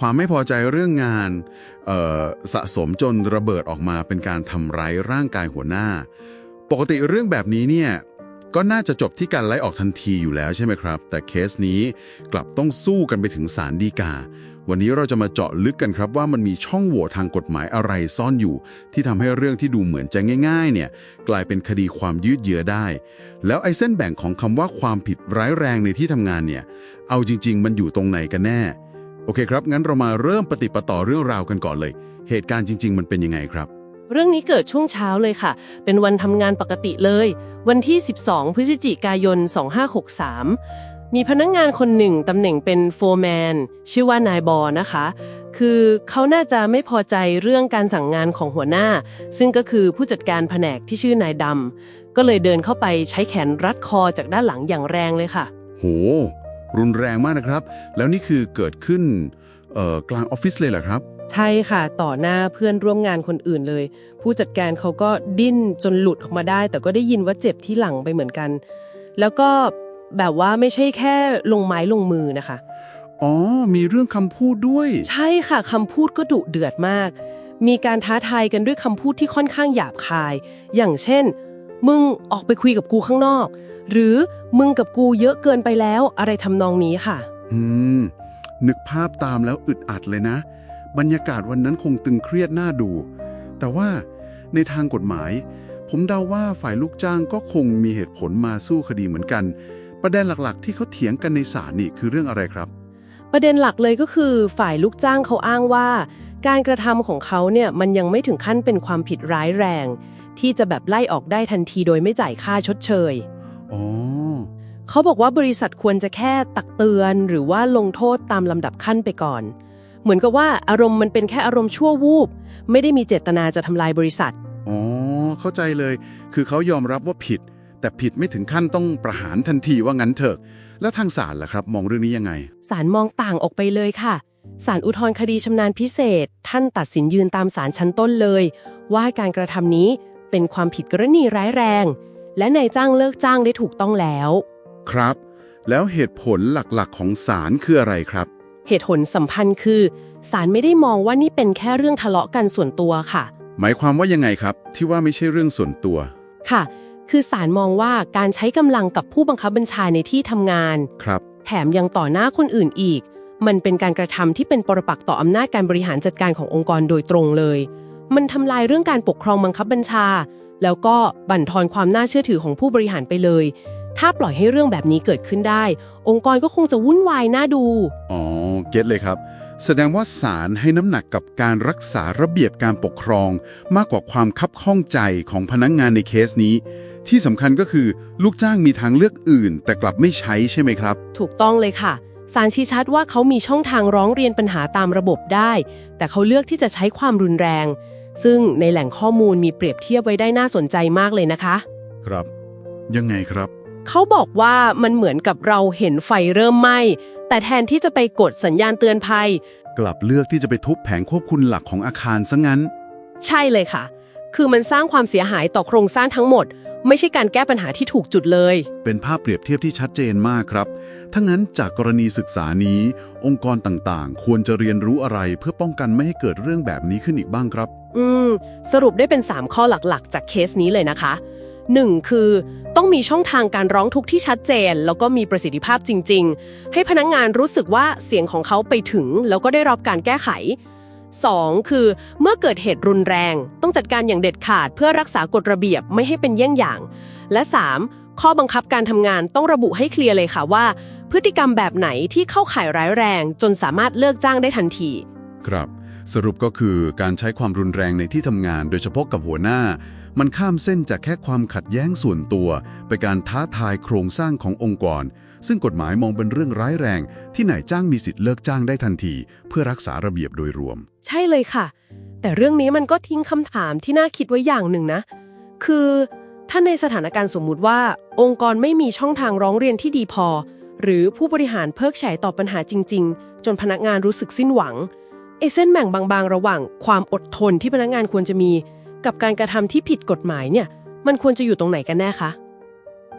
ความไม่พอใจเรื่องงานสะสมจนระเบิดออกมาเป็นการทำร้ายร่างกายหัวหน้า ปกติเรื่องแบบนี้เนี่ยก็น่าจะจบที่การไล่ออกทันทีอยู่แล้วใช่ไหมครับ แต่เคสนี้กลับต้องสู้กันไปถึงศาลฎีกา วันนี้เราจะมาเจาะลึกกันครับว่ามันมีช่องโหว่ทางกฎหมายอะไรซ่อนอยู่ ที่ทำให้เรื่องที่ดูเหมือนจะง่ายๆเนี่ยกลายเป็นคดีความยืดเยื้อได้ แล้วไอ้เส้นแบ่งของคำว่าความผิดร้ายแรงในที่ทำงานเนี่ยเอาจริง ๆ มันอยู่ตรงไหนกันแน่ โอเคครับ งั้นเรามาเริ่มปฏิปต่อเรื่องราวกันก่อนเลย เหตุการณ์จริง ๆ มันเป็นยังไงครับ เรื่องนี้เกิดช่วงเช้าเลยค่ะ เป็นวันทำงานปกติเลย วันที่ 12 พฤศจิกายน 2563 มีพนักงงานคนหนึ่งตำแหน่งเป็นโฟร์แมนชื่อว่านายบอนะคะ คือเขาน่าจะไม่พอใจเรื่องการสั่งงานของหัวหน้า ซึ่งก็คือผู้จัดการแผนกที่ชื่อนายดำก็เลยเดินเข้าไปใช้แขนรัดคอจากด้านหลังอย่างแรงเลยค่ะ โห รุนแรงมากนะครับ แล้วนี่คือเกิดขึ้นเอ่อกลางออฟฟิศเลยเหรอครับ ใช่ค่ะ ต่อหน้าเพื่อนร่วมงานคนอื่นเลย ผู้จัดการเขาก็ดิ้นจนหลุดออกมาได้ แต่ก็ได้ยินว่าเจ็บที่หลังไปเหมือนกัน แล้วก็แบบว่าไม่ใช่แค่ลงไม้ลงมือนะคะ อ๋อ มีเรื่องคำพูดด้วย ใช่ค่ะคำพูดก็ดุเดือดมาก มีการท้าทายกันด้วยคำพูดที่ค่อนข้างหยาบคาย อย่างเช่น มึงออกไปคุยกับกูข้างนอก หรือมึงกับกูเยอะเกินไปแล้วอะไรทำนองนี้ค่ะ อืม นึกภาพตามแล้วอึดอัดเลยนะ บรรยากาศวันนั้นคงตึงเครียดน่าดู แต่ว่าในทางกฎหมาย ผมเดาว่าฝ่ายลูกจ้างก็คงมีเหตุผลมาสู้คดีเหมือนกัน ประเด็นหลักๆ ที่เขาเถียงกันในศาลนี่คือเรื่องอะไรครับ ประเด็นหลักเลยก็คือ ฝ่ายลูกจ้างเขาอ้างว่า การกระทำของเขาเนี่ยมันยังไม่ถึงขั้นเป็นความผิดร้ายแรง ที่จะแบบไล่ออกได้ทันทีโดยไม่จ่ายค่าชดเชย อ๋อ เขาบอกว่าบริษัทควรจะแค่ตักเตือนหรือว่าลงโทษตามลำดับขั้นไปก่อน เหมือนกับว่าอารมณ์มันเป็นแค่อารมณ์ชั่ววูบ ไม่ได้มีเจตนาจะทำลายบริษัท อ๋อ เข้าใจเลย คือเขายอมรับว่าผิด แต่ผิดไม่ถึงขั้นต้องประหารทันทีว่างั้นเถอะ แล้วทางศาลล่ะครับ มองเรื่องนี้ยังไง ศาลมองต่างออกไปเลยค่ะศาลอุทธรณ์คดีชำนาญพิเศษ ท่านตัดสินยืนตามศาลชั้นต้นเลย ว่าการกระทำนี้ เป็นความผิดกรณีร้ายแรง และนายจ้างเลิกจ้างได้ถูกต้องแล้ว ครับ แล้วเหตุผลหลักๆ ของศาลคืออะไรครับ เหตุผลสำคัญคือศาลไม่ได้มองว่านี่เป็นแค่เรื่องทะเลาะกันส่วนตัวค่ะ หมายความว่ายังไงครับ ที่ว่าไม่ใช่เรื่องส่วนตัว ค่ะ คือศาลมองว่าการใช้กำลังกับผู้บังคับบัญชาในที่ทำงาน ครับ แถมยังต่อหน้าคนอื่นอีก มันเป็นการกระทำที่เป็นปรปักษ์ต่ออำนาจการบริหารจัดการขององค์กรโดยตรงเลย มันทำลายเรื่องการปกครองบังคับบัญชา แล้วก็บั่นทอนความน่าเชื่อถือของผู้บริหารไปเลย ถ้าปล่อยให้เรื่องแบบนี้เกิดขึ้นได้ องค์กรก็คงจะวุ่นวายน่าดู อ๋อ เก็ตเลยครับ แสดงว่าศาลให้น้ำหนักกับการรักษาระเบียบการปกครอง มากกว่าความคับข้องใจของพนักงงานในเคสนี้ ที่สำคัญก็คือลูกจ้างมีทางเลือกอื่น แต่กลับไม่ใช้ใช่ไหมครับ ถูกต้องเลยค่ะศาลชี้ชัดว่าเขามีช่องทางร้องเรียนปัญหาตามระบบได้ แต่เขาเลือกที่จะใช้ความรุนแรง ซึ่งในแหล่งข้อมูลมีเปรียบเทียบไว้ได้น่าสนใจมากเลยนะคะ ครับ ยังไงครับ เขาบอกว่ามันเหมือนกับเราเห็นไฟเริ่มไหม้ แต่แทนที่จะไปกดสัญญาณเตือนภัย กลับเลือกที่จะไปทุบแผงควบคุมหลักของอาคารซะงั้น ใช่เลยค่ะ คือมันสร้างความเสียหายต่อโครงสร้างทั้งหมด ไม่ใช่การแก้ปัญหาที่ถูกจุดเลย เป็นภาพเปรียบเทียบที่ชัดเจนมากครับถ้างั้นจากกรณีศึกษานี้ องค์กรต่างๆ ควรจะเรียนรู้อะไรเพื่อป้องกันไม่ให้เกิดเรื่องแบบนี้ขึ้นอีกบ้างครับ อืม สรุปได้เป็น 3 ข้อหลักๆ จากเคสนี้เลยนะคะ 1. คือ ต้องมีช่องทางการร้องทุกข์ที่ชัดเจน แล้วก็มีประสิทธิภาพจริง ๆ ให้พนักงงานรู้สึกว่าเสียงของเขาไปถึง แล้วก็ได้รับการแก้ไข 2. คือเมื่อเกิดเหตุรุนแรง ต้องจัดการอย่างเด็ดขาดเพื่อรักษากฎระเบียบไม่ให้เป็นเยี่ยงอย่าง และ 3. ข้อบังคับการทำงานต้องระบุให้เคลียร์เลยค่ะว่า พฤติกรรมแบบไหนที่เข้าข่ายร้ายแรง จนสามารถเลิกจ้างได้ทันที ครับ สรุปก็คือการใช้ความรุนแรงในที่ทำงาน โดยเฉพาะกับหัวหน้า มันข้ามเส้นจากแค่ความขัดแย้งส่วนตัว ไปการท้าทายโครงสร้างขององค์กร ซึ่งกฎหมายมองเป็นเรื่องร้ายแรง ที่นายจ้างมีสิทธิ์เลิกจ้างได้ทันที เพื่อรักษาระเบียบโดยรวม ใช่เลยค่ะ แต่เรื่องนี้มันก็ทิ้งคำถามที่น่าคิดไว้อย่างหนึ่งนะ คือถ้าในสถานการณ์สมมุติว่า องค์กรไม่มีช่องทางร้องเรียนที่ดีพอ หรือผู้บริหารเพิกเฉยต่อปัญหาจริง ๆ จนพนักงานรู้สึกสิ้นหวังไอ้เส้นแบ่งบางๆ ระหว่างความอดทนที่พนักงานควรจะมี กับการกระทำที่ผิดกฎหมายเนี่ย มันควรจะอยู่ตรงไหนกันแน่คะ